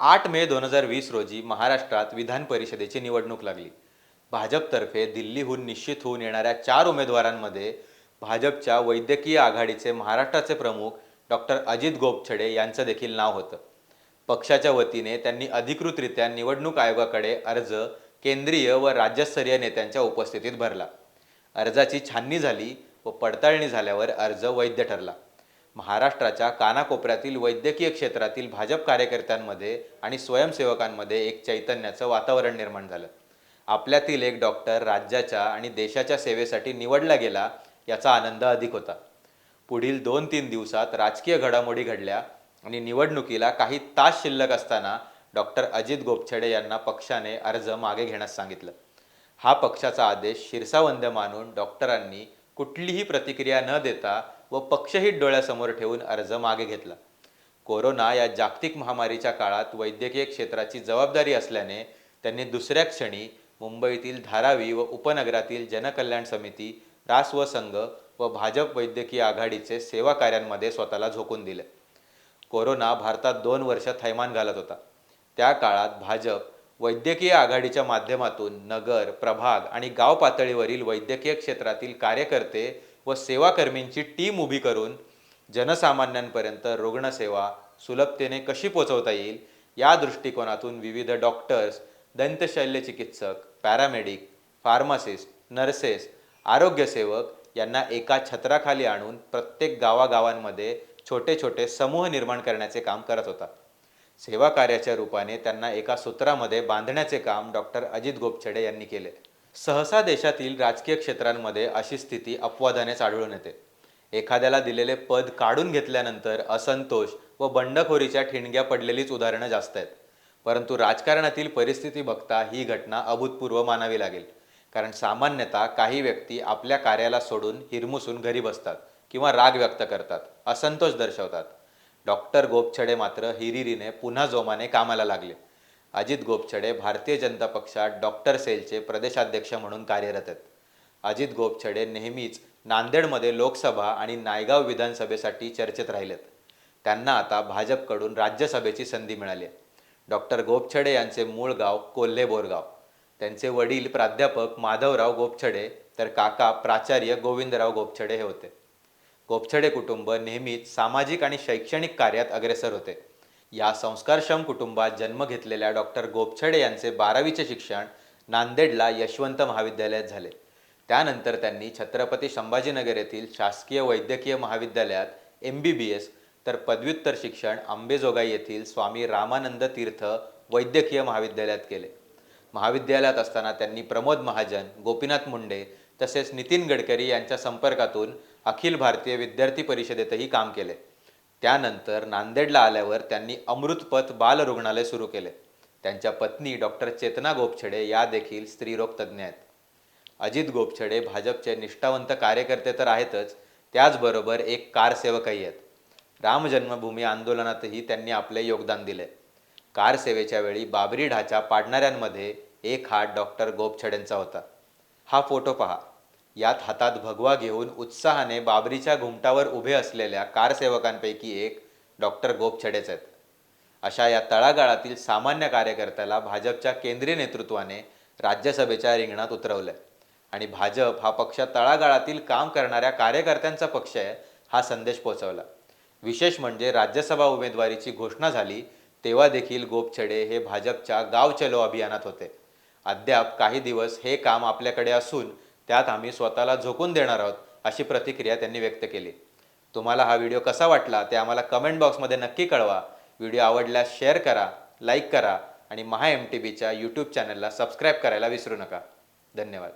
आठ मे दोन हजार वीस रोजी महाराष्ट्रात विधान परिषदेची निवडणूक लागली. भाजपतर्फे दिल्लीहून निश्चित होऊन येणाऱ्या चार उमेदवारांमध्ये भाजपच्या वैद्यकीय आघाडीचे महाराष्ट्राचे प्रमुख डॉक्टर अजित गोपछडे यांचं देखील नाव होतं. पक्षाच्या वतीने त्यांनी अधिकृतरित्या निवडणूक आयोगाकडे अर्ज केंद्रीय व राज्यस्तरीय नेत्यांच्या उपस्थितीत भरला. अर्जाची छाननी झाली व पडताळणी झाल्यावर अर्ज वैध ठरला. महाराष्ट्राच्या कानाकोपऱ्यातील वैद्यकीय क्षेत्रातील भाजप कार्यकर्त्यांमध्ये आणि स्वयंसेवकांमध्ये एक चैतन्याचं वातावरण निर्माण झालं. आपल्यातील एक डॉक्टर राज्याच्या आणि देशाच्या सेवेसाठी निवडला गेला याचा आनंद अधिक होता. पुढील दोन तीन दिवसात राजकीय घडामोडी घडल्या आणि निवडणुकीला काही तास शिल्लक असताना डॉक्टर अजित गोपछडे यांना पक्षाने अर्ज मागे घेण्यास सांगितलं. हा पक्षाचा आदेश शिरसावंद मानून डॉक्टरांनी कुठलीही प्रतिक्रिया न देता व पक्षहित डोळ्यासमोर ठेवून अर्ज मागे घेतला. कोरोना या जागतिक महामारीच्या काळात वैद्यकीय क्षेत्राची जबाबदारी असल्याने त्यांनी दुसऱ्या क्षणी मुंबईतील धारावी व उपनगरातील जनकल्याण समिती रास व संघ व भाजप वैद्यकीय आघाडीचे सेवा कार्यांमध्ये स्वतःला झोकून दिले. कोरोना भारतात दोन वर्ष थैमान घालत होता. त्या काळात भाजप वैद्यकीय आघाडीच्या माध्यमातून नगर प्रभाग आणि गाव पातळीवरील वैद्यकीय क्षेत्रातील कार्यकर्ते व सेवाकर्मींची टीम उभी करून जनसामान्यांपर्यंत रुग्णसेवा सुलभतेने कशी पोचवता येईल या दृष्टिकोनातून विविध डॉक्टर्स दंतशल्य चिकित्सक पॅरामेडिक फार्मासिस्ट नर्सेस आरोग्यसेवक यांना एका छत्राखाली आणून प्रत्येक गावागावांमध्ये छोटे छोटे समूह निर्माण करण्याचे काम करत होता सेवा कार्याच्या रूपाने त्यांना एका सूत्रामध्ये बांधण्याचे काम डॉक्टर अजित गोपछडे यांनी केले. सहसा देशातील राजकीय क्षेत्रांमध्ये अशी स्थिती अपवादानेच आढळून येते. एखाद्याला दिलेले पद काढून घेतल्यानंतर असंतोष व बंडखोरीच्या ठिणग्या पडलेलीच उदाहरणं जास्त आहेत. परंतु राजकारणातील परिस्थिती बघता ही घटना अभूतपूर्व मानावी लागेल. कारण सामान्यतः काही व्यक्ती आपल्या कार्याला सोडून हिरमुसून घरी बसतात किंवा राग व्यक्त करतात असंतोष दर्शवतात. डॉक्टर गोपछडे मात्र हिरिरीने पुन्हा जोमाने कामाला लागले. अजित गोपछडे भारतीय जनता पक्षात डॉक्टर सेलचे प्रदेशाध्यक्ष म्हणून कार्यरत आहेत. अजित गोपछडे नेहमीच नांदेडमध्ये लोकसभा आणि नायगाव विधानसभेसाठी चर्चेत राहिलेत. त्यांना आता भाजपकडून राज्यसभेची संधी मिळाली आहे. डॉक्टर गोपछडे यांचे मूळ गाव कोल्हे बोरगाव त्यांचे वडील प्राध्यापक माधवराव गोपछडे तर काका प्राचार्य गोविंदराव गोपछडे हे होते. गोपछडे कुटुंब नेहमीच सामाजिक आणि शैक्षणिक कार्यात अग्रेसर होते. या संस्कारक्षम कुटुंबात जन्म घेतलेल्या डॉक्टर गोपछडे यांचे बारावीचे शिक्षण नांदेडला यशवंत महाविद्यालयात झाले. त्यानंतर त्यांनी छत्रपती संभाजीनगर येथील शासकीय वैद्यकीय महाविद्यालयात एम बी बी एस तर पदव्युत्तर शिक्षण आंबेजोगाई येथील स्वामी रामानंद तीर्थ वैद्यकीय महाविद्यालयात केले. महाविद्यालयात असताना त्यांनी प्रमोद महाजन गोपीनाथ मुंडे तसेच नितीन गडकरी यांच्या संपर्कातून अखिल भारतीय विद्यार्थी परिषदेतही काम केले. त्यानंतर नांदेडला आल्यावर त्यांनी अमृतपथ बाल रुग्णालय सुरू केले. त्यांच्या पत्नी डॉक्टर चेतना गोपछडे या देखील स्त्रीरोग तज्ज्ञ आहेत. अजित गोपछडे भाजपचे निष्ठावंत कार्यकर्ते तर आहेतच त्याचबरोबर एक कारसेवकही आहेत. राम जन्मभूमी आंदोलनातही त्यांनी आपले योगदान दिले. कारसेवेच्या वेळी बाबरी ढाचा पाडणाऱ्यांमध्ये एक हात डॉक्टर गोपछडेंचा होता. हा फोटो पहा. यात हातात भगवा घेऊन उत्साहाने बाबरीच्या घुमटावर उभे असलेल्या कारसेवकांपैकी एक डॉक्टर गोपछडेच आहेत अशा या तळागाळातील सामान्य कार्यकर्त्याला भाजपच्या केंद्रीय नेतृत्वाने राज्यसभेच्या रिंगणात उतरवलंय. आणि भाजप हा पक्ष तळागाळातील काम करणाऱ्या कार्यकर्त्यांचा पक्ष आहे हा संदेश पोहोचवला. विशेष म्हणजे राज्यसभा उमेदवारीची घोषणा झाली तेव्हा देखील गोपछडे हे भाजपच्या गाव चलो अभियानात होते. अद्याप काही दिवस हे काम आपल्याकडे असून त्यात आम्ही स्वतःला झोकून देणार आहोत अशी प्रतिक्रिया त्यांनी व्यक्त केली. तुम्हाला हा व्हिडिओ कसा वाटला ते आम्हाला कमेंट बॉक्समध्ये नक्की कळवा. व्हिडिओ आवडल्यास शेअर करा लाईक करा आणि महा एम टी बीच्या यूट्यूब चॅनलला सबस्क्राईब करायला विसरू नका. धन्यवाद.